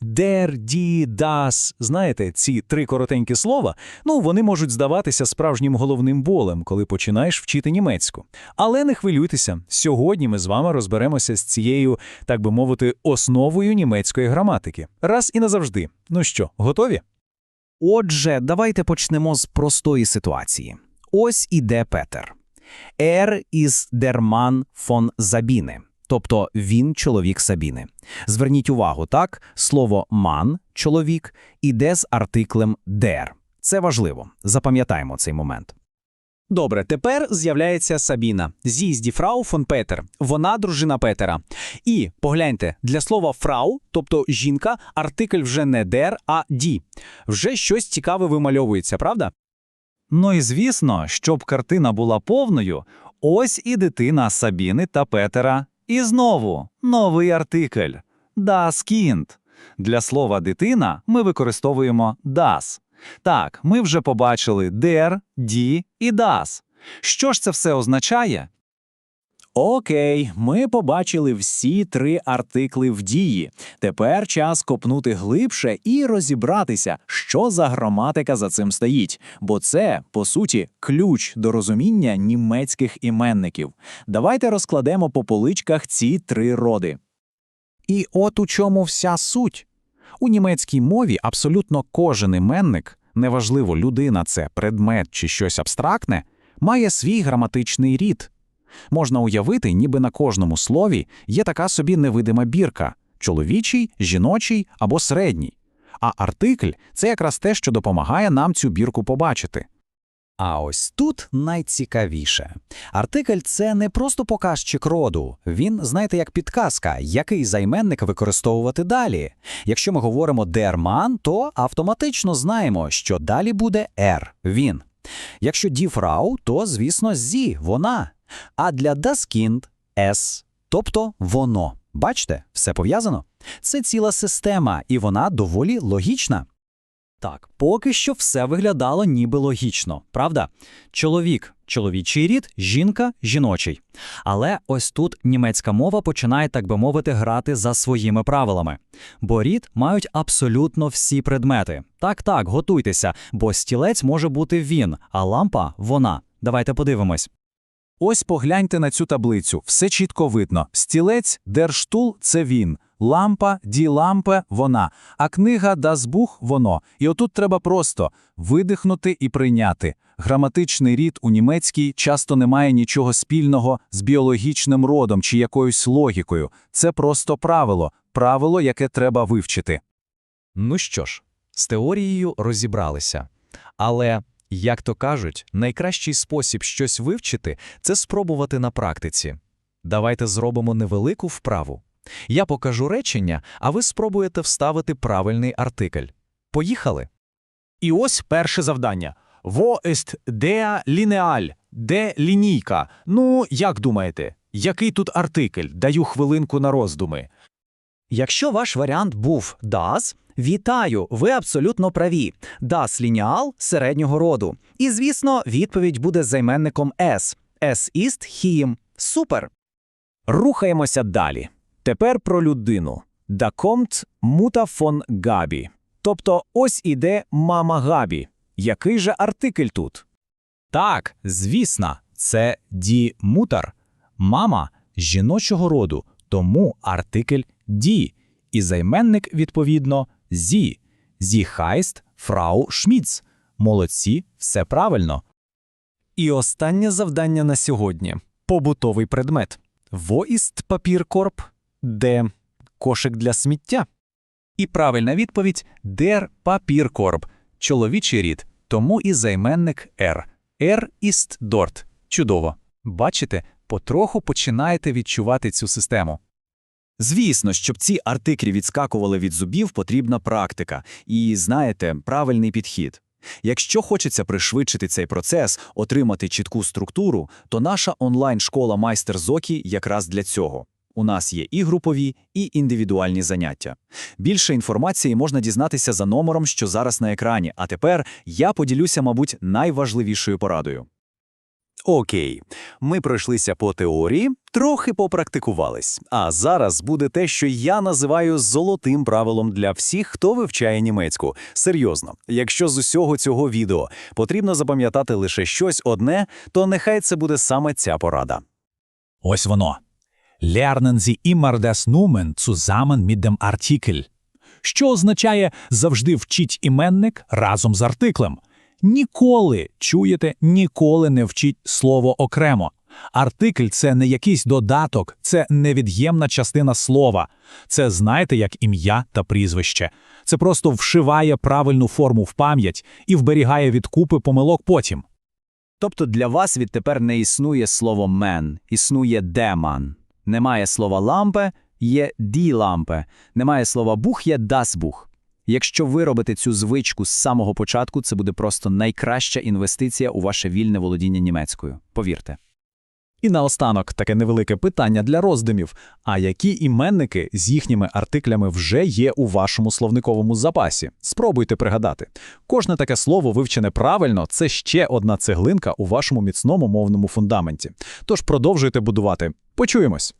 Der, die, das. Знаєте, ці три коротенькі слова, ну, вони можуть здаватися справжнім головним болем, коли починаєш вчити німецьку. Але не хвилюйтеся, сьогодні ми з вами розберемося з цією, так би мовити, основою німецької граматики. Раз і назавжди. Ну що, готові? Отже, давайте почнемо з простої ситуації. Ось іде Петер. Ist der Mann von Sabine. Тобто він чоловік Сабіни. Зверніть увагу, так, слово «man» – чоловік іде з артиклем der. Це важливо. Запам'ятаємо цей момент. Добре, тепер з'являється Сабіна. Зі з фрау фон Петер. Вона дружина Петера. І погляньте, для слова фрау, тобто жінка, артикль вже не дер, а ді. Вже щось цікаве вимальовується, правда? Ну і звісно, щоб картина була повною, ось і дитина Сабіни та Петера. І знову новий артикль das Kind. Для слова дитина ми використовуємо das. Так, ми вже побачили der, die і das. Що ж це все означає? Окей, ми побачили всі три артикли в дії. Тепер час копнути глибше і розібратися, що за граматика за цим стоїть. Бо це, по суті, ключ до розуміння німецьких іменників. Давайте розкладемо по поличках ці три роди. І от у чому вся суть. У німецькій мові абсолютно кожен іменник, неважливо, людина це предмет чи щось абстрактне, має свій граматичний рід. Можна уявити, ніби на кожному слові є така собі невидима бірка – чоловічий, жіночий або середній. А артикль – це якраз те, що допомагає нам цю бірку побачити. А ось тут найцікавіше. Артикль – це не просто показчик роду. Він, знаєте, як підказка, який займенник використовувати далі. Якщо ми говоримо «der Mann», то автоматично знаємо, що далі буде «er» – він. Якщо «die Frau», то, звісно, «sie» – вона. А для Kind – «es», тобто «воно». Бачите, все пов'язано? Це ціла система, і вона доволі логічна. Так, поки що все виглядало ніби логічно, правда? Чоловік чоловічий рід, жінка жіночий. Але ось тут німецька мова починає, так би мовити, грати за своїми правилами. Бо рід мають абсолютно всі предмети. Так, так, готуйтеся, бо стілець може бути він, а лампа вона. Давайте подивимось. Ось погляньте на цю таблицю, все чітко видно. Стілець, держтул – це він, лампа, ді лампе – вона, а книга das воно. І отут треба просто видихнути і прийняти. Граматичний рід у німецькій часто не має нічого спільного з біологічним родом чи якоюсь логікою. Це просто правило, правило, яке треба вивчити. Ну що ж, з теорією розібралися. Але, як то кажуть, найкращий спосіб щось вивчити – це спробувати на практиці. Давайте зробимо невелику вправу. Я покажу речення, а ви спробуєте вставити правильний артикль. Поїхали? І ось перше завдання. Wo ist der Lineal? Де лінійка? Ну, як думаєте, який тут артикль? Даю хвилинку на роздуми. Якщо ваш варіант був das, вітаю, ви абсолютно праві. Das лініал середнього роду. І, звісно, відповідь буде займенником s. Es ist him. Супер. Рухаємося далі. Тепер про людину. Da kommt Mutter von Gabi. Тобто ось іде мама Габі. Який же артикль тут? Так, звісно, це ді мутар, мама жіночого роду, тому артикль ді, і займенник, відповідно, зі. Зі хайст, фрау Шміц. Молодці, все правильно. І останнє завдання на сьогодні побутовий предмет. Wo ist? Де кошик для сміття? І правильна відповідь der Papierkorb. Чоловічий рід, тому і займенник er. Er ist dort. Чудово. Бачите, потроху починаєте відчувати цю систему. Звісно, щоб ці артиклі відскакували від зубів, потрібна практика і, знаєте, правильний підхід. Якщо хочеться пришвидшити цей процес, отримати чітку структуру, то наша онлайн-школа майстер Зокі якраз для цього. У нас є і групові, і індивідуальні заняття. Більше інформації можна дізнатися за номером, що зараз на екрані. А тепер я поділюся, мабуть, найважливішою порадою. Окей, ми пройшлися по теорії, трохи попрактикувались. А зараз буде те, що я називаю золотим правилом для всіх, хто вивчає німецьку. Серйозно, якщо з усього цього відео потрібно запам'ятати лише щось одне, то нехай це буде саме ця порада. Ось воно. Lernen Sie immer das Nomen zusammen mit dem Artikel. Що означає «завжди вчіть іменник разом з артиклем». Ніколи, чуєте, ніколи не вчіть слово окремо. Артикль – це не якийсь додаток, це невід'ємна частина слова. Це знаєте, як ім'я та прізвище. Це просто вшиває правильну форму в пам'ять і вберігає від купи помилок потім. Тобто для вас відтепер не існує слово «мен», існує «деман». Немає слова «лампе», є «ді лампе», немає слова «бух», є «дас бух». Якщо ви робите цю звичку з самого початку, це буде просто найкраща інвестиція у ваше вільне володіння німецькою. Повірте. І наостанок таке невелике питання для роздумів. А які іменники з їхніми артиклями вже є у вашому словниковому запасі? Спробуйте пригадати. Кожне таке слово вивчене правильно це ще одна цеглинка у вашому міцному мовному фундаменті. Тож продовжуйте будувати. Почуємось!